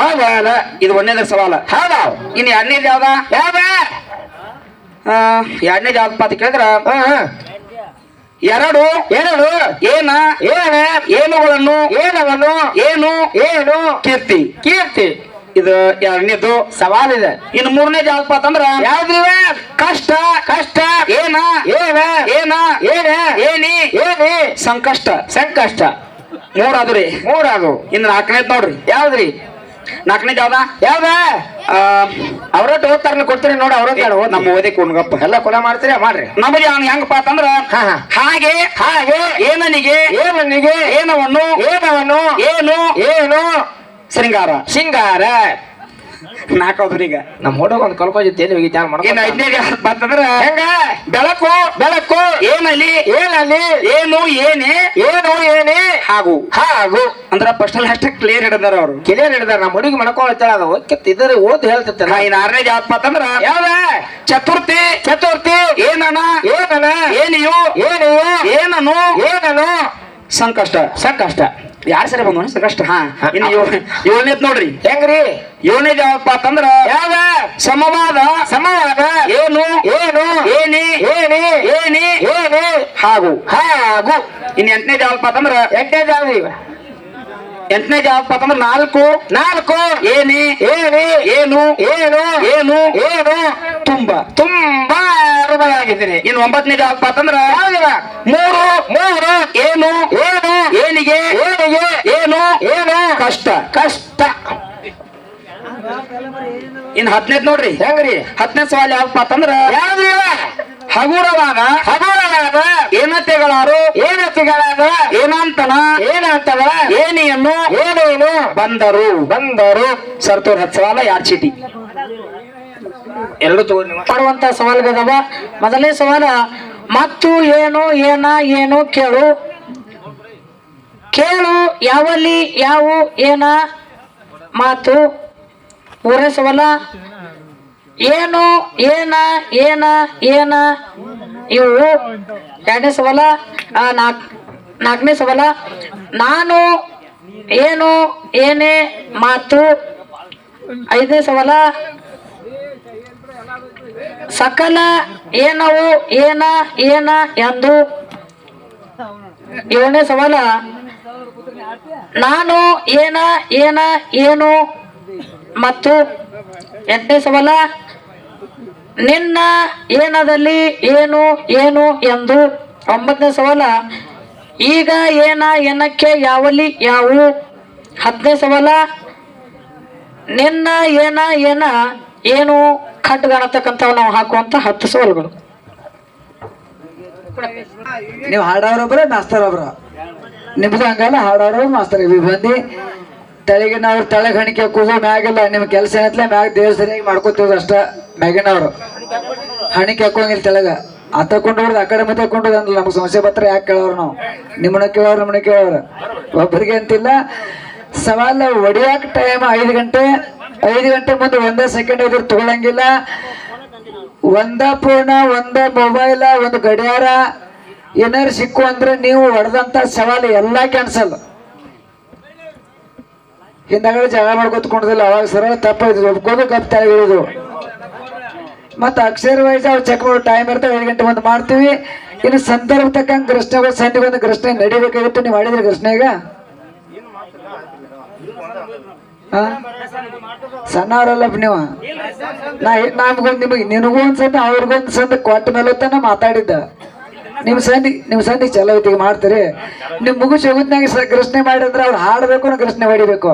Mobile ಇದು ಒಂದನೇದ್ರ ಸವಾಲ. ಹೌದಾ? ಇನ್ನು ಎರಡನೇದು ಯಾವ್ದ? ಯಾವ್ದ? ಎರಡನೇದು ಯಾವ್ದಪ್ಪ ಅಂತ ಕೇಳಿದ್ರ. ಎರಡು. ಎರಡು. ಏನ? ಏನ ಏನುಗಳನ್ನು ಏನವನು ಏನು? ಏನು ಕೀರ್ತಿ. ಕೀರ್ತಿ. ಇದು ಎರಡನೇದು ಸವಾಲಿದೆ ಇನ್ನು ಮೂರನೇ ಯಾವ್ದಪ್ಪ ಅಂತಂದ್ರ ಯಾವ್ದಿವೆ ಕಷ್ಟ. ಕಷ್ಟ. ಏನ? ಏನ ಏನ? ಏನ ಏನಿ? ಏನಿ? ಸಂಕಷ್ಟ. ಸಂಕಷ್ಟ. ಮೂರಾದ್ರಿ ಮೂರಾದು ಇನ್ನು ನಾಲ್ಕನೇದ್ ನೋಡ್ರಿ. ಯಾವ್ದ್ರಿ? ನಾಲ್ಕನೇದು ಯಾವ್ದ ಯಾವ್ದ? ಆ, ಅವ್ರೊಟ್ಟು ಓದ್ತಾರ ಕೊಡ್ತೀರಿ ನೋಡಿ ಅವ್ರೊಟ್ಟು ನಮ್ಮ ಓದಿ ಕುಣ್ಗಪ್ಪ ಎಲ್ಲ ಕೊಲ ಮಾಡ್ತೀರಿ ಮಾಡ್ರಿ. ನಮಗೆ ಅವ್ನು ಹೆಂಗಪ್ಪ ಅಂತಂದ್ರ. ಹಾಗೆ ಹಾಗೆ. ಏನನಿಗೆ ಏನನಿಗೆ. ಏನವನ್ನು ಏನವನು. ಏನು ಏನು. ಶೃಂಗಾರ. ಶೃಂಗಾರ. ನಾಲ್ಕೌದ್ರಿ ಈಗ. ನಮ್ಮ ಹುಡುಗ ಒಂದು ಕಲ್ಕೋಜಿತ್ತು ಏನು ಹೋಗಿ ಧ್ಯಾನ ಮಾಡ್ಕೊಂಡು ಹೆಂಗ? ಬೆಳಕು ಬೆಳಕು. ಏನಲ್ಲಿ ಏನು ಏನೇ? ಏನು ಏನೇ? ಹಾಗೂ. ಹಾಗು. ಅಂದ್ರ ಫಸ್ಟ್ ಅಷ್ಟೇ ಕ್ಲಿಯರ್ ಹಿಡಿದಾರ ಅವರು. ಕ್ಲಿಯರ್ ಹಿಡಿದಾರ. ನಮ್ಮ ಹುಡುಗಿ ಮಾಡ್ಕೊಳ್ತಾಳ ಅದು ಇದ್ರೆ ಓದ್ ಹೇಳ್ತಿರ್ತಾರ. ಇನ್ನು ಆರನೇ ಯಾವ್ದಪ್ಪ ಅಂತಂದ್ರ ಯಾವ್ದ? ಚತುರ್ಥಿ. ಚತುರ್ಥಿ. ಏನನ ಏನನ ಏನಿಯು? ಏನು? ಏನನು? ಏನನು? ಸಂಕಷ್ಟ. ಸಂಕಷ್ಟ. ಯಾರ ಸರಿ ಬಂದ ಸಂಕಷ್ಟ. ಹಾ. ಇನ್ನು ಏಳನೇದ್ ನೋಡ್ರಿ. ಹೆಂಗ್ರಿ? ಏಳನೇದ್ ಯಾವಪ್ಪ ಅಂತಂದ್ರ ಯಾವ ಸಮವಾದ. ಸಮವಾದ. ಏನು? ಏನಿ? ಏನಿ? ಏನಿ? ಏನಿ? ಹಾಗೂ. ಹಾಗು. ಇನ್ನು ಎಂಟನೇ ಯಾವಪ್ಪ ಅಂತಂದ್ರ ಎಂಟನೇ ಯಾವ್ದು ಎಂಟನೇ ಯಾವಪ್ಪ ಅಂತಂದ್ರ ನಾಲ್ಕು. ನಾಲ್ಕು. ಏನೇ? ಏನಿ ಏನು? ಏನು ಏನು? ಏನು ತುಂಬಾ. ತುಂಬಾ ಅರುಮವಾಗಿದ್ದೀನಿ ಇನ್ ಒಂಬತ್ತನೇ ಅಂತಂದ್ರ ಯಾವ್ದಿವ ಮೂರು. ಮೂರು. ಏನು? ಏನು ಏನಿಗೆ? ಏನಿಗೆ ಏನು? ಏನು? ಕಷ್ಟ. ಕಷ್ಟ. ಇನ್ ಹತ್ತನೇದ್ ನೋಡ್ರಿ. ಹೆಂಗ್ರಿ? ಹತ್ತನೇ ಸವಾಲ್ ಯಾವಪ್ಪ ಅಂತಂದ್ರ ಏನತೆಗಳಾರು ಏನತೆಗಳಾದ ಏನಂತನ? ಏನಂತವ ಏನಿಯನ್ನು? ಏನೇನು? ಬಂದರು. ಬಂದರು. ಸರ್ತೋರ್ ಹತ್ತು ಸವಾಲ ಯಾರ್ ಚೀಟಿ. ಎರಡು ತೋರ್ ನೀವು. ಮಾಡುವಂತ ಸವಾಲುಗಳದಾವ ಮೊದಲನೇ ಸವಾಲ ಮತ್ತು ಏನು ಏನ ಏನು ಕೇಳು. ಕೇಳು ಯಾವಲ್ಲಿ ಯಾವ ಏನ ಮಾತು. ಮೂರನೇ ಸವಾಲ ಏನು ಏನ ಏನ ಏನ ಇವು ಎರಡನೇ ಸವಾಲ ನಾಕ್, ನಾಲ್ಕನೇ ಸವಾಲ. ನಾನು ಏನು, ಏನೇ ಮಾತು. ಐದನೇ ಸವಾಲ, ಸಕಲ ಏನವು, ಏನ ಏನ ಎಂದು. ಏಳನೇ ಸವಾಲ, ನಾನು ಏನ ಏನ, ಏನು ಮತ್ತು. ಎಂಟನೇ ಸವಾಲ ನಿನ್ನ ಏನದಲ್ಲಿ ಏನು ಏನು ಎಂದು? ಒಂಬತ್ತನೇ ಸವಾಲ, ಈಗ ಏನ ಏನಕ್ಕೆ ಯಾವಲಿ ಯಾವು ಹತ್ತನೇ ಸವಾಲ, ನಿನ್ನ ಏನ ಏನ ಏನು ಖಡ್ಗಣತಕ್ಕಂಥವು ನಾವು ಹಾಕುವಂತ ಹತ್ತು ಸವಾಲುಗಳು. ನೀವು ಹಾಡೋರೊಬ್ರ ಮಾಸ್ತರ್ ಒಬ್ರ ನಿಮ್ದು ಹಂಗಲ್ಲ ಹಾಡೋರು ಮಾಸ್ತರ್. ಇವಿ ಬಂದು ತಲೆಗೆ ನಾವು ಕೂದ ಹಣಿಕೆ ಕೂಸು ಮ್ಯಾಗಿಲ್ಲ ನಿಮ್ ಕೆಲಸ ಏನತ್ಲೆ ಮ್ಯಾಗ ದೇವ್ರ ಸರಿಯಾಗಿ ಮಾಡ್ಕೋತೀವಿ ಅಷ್ಟ. ಮ್ಯಾಗಿನವ್ರು. ಹಣಿಕೆ ಹಾಕೋಂಗಿಲ್ಲ ತೆಳಗ. ಆತ ಹೋದ್ರೆ ಆ ಕಡೆ ಮತ್ತೆ ಕೊಂಡೋದು ಅಂದ್ರೆ ನಮ್ಗೆ ಸಮಸ್ಯೆ ಪತ್ರ ಯಾಕೆ ಕೇಳೋರು ನಾವು? ನಿಮ್ಮನ್ನ ಕೇಳೋರು, ನಮ್ಮನ್ನ ಕೇಳೋರು. ಒಬ್ಬರಿಗೆ ಅಂತಿಲ್ಲ. ಸವಾಲ ಒಡಿಯಾಕ ಟೈಮ್ ಐದು ಗಂಟೆ ಐದು ಗಂಟೆ ಮುಂದೆ ಒಂದೇ ಸೆಕೆಂಡ್ ಇದ್ರ ತಗೊಳಂಗಿಲ್ಲ. ಒಂದ ಪೂರ್ಣ ಒಂದ ಮೊಬೈಲ ಒಂದು ಗಡಿಯಾರ. ಏನಾರು ಸಿಕ್ಕು ಅಂದ್ರೆ ನೀವು ಹೊಡೆದಂತ ಸವಾಲು ಎಲ್ಲಾ ಕ್ಯಾನ್ಸಲ್ ಹಿಂದಗಡೆ ಜಗಳ ಮಾಡ್ಕೊತ್ಕೊಂಡಿಲ್ಲ ಅವಾಗ ಸರಳ ತಪ್ಪಾಯ್ತು. ಒಪ್ಕೋದು ಕಪ್ ಮತ್ತೆ ಅಕ್ಷರ ವೈಸ್ ಅವ್ರು ಚೆಕ್ ಮಾಡೋ ಟೈಮ್ ಇರ್ತಾವೆ ಏಳು ಗಂಟೆ ಮುಂದೆ ಮಾಡ್ತೀವಿ. ಇನ್ನು ಸಂದರ್ಭ ತಕ್ಕಂಗೆ ಘರ್ಷಣೆಗಳು ಸಂಧಿಗೆ ಒಂದು ಕೃಷ್ಣ ನಡಿಬೇಕಾಗಿತ್ತು ನೀವು ಮಾಡಿದ್ರಿ ಕೃಷ್ಣ ಈಗ? ಸಣ್ಣವರಲ್ಲಪ್ಪ ಸಣ್ಣವರಲ್ಲ ನೀವು? ನಾ ನಮ್ಗೊಂದು ನಿಮಗೆ, ನಿನಗೂ ಒಂದು ಸಂದ ಅವ್ರಿಗೊಂದು ಸಂದ ಕೊಟ್ಟ ಮೇಲೆ ತನ ಮಾತಾಡಿದ್ದ. ನಿಮ್ಮ ಸಂಧಿ ನಿಮ್ಮ ಸಂಧಿ ಚಲೋ ಐತಿ ಮಾಡ್ತೀರಿ. ನಿಮ್ಮ ಮುಗು ಹೋಗುದ್ನಾಗ ಕೃಷ್ಣೆ ಮಾಡಿದ್ರೆ ಅವ್ರು ಹಾಡಬೇಕು ನಾ ಕೃಷ್ಣೆ ಹೊಡಿಬೇಕು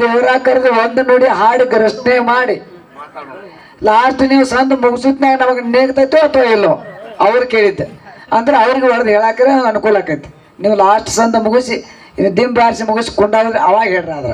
ದೇವರ ಕರೆದು ಒಂದು ನೋಡಿ ಹಾಡು ಕೃಷ್ಣೆ ಮಾಡಿ. ಲಾಸ್ಟ್ ನೀವು ಸಂದ ಮುಗಿಸಿದ್ನಾಗ ನಮಗೆ ನೇಗ್ತೈತೋ ಅಥವಾ ಎಲ್ಲೋ? ಅವ್ರು ಕೇಳಿದ್ದೆ. ಅಂದ್ರೆ ಅವ್ರಿಗೆ ಹೊಡೆದು ಹೇಳಾಕ್ರೆ ಅನುಕೂಲ ಆಕೈತಿ. ನೀವು ಲಾಸ್ಟ್ ಸಂದ ಮುಗಿಸಿ ದಿಂಬಾರ್ಸಿ ದಿಂಬ್ ಬಾರಿಸಿ ಮುಗಿಸಿ ಕೊಂಡಾದ್ರೆ ಅವಾಗ ಹೇಳ್ರಿ ಆದ್ರ.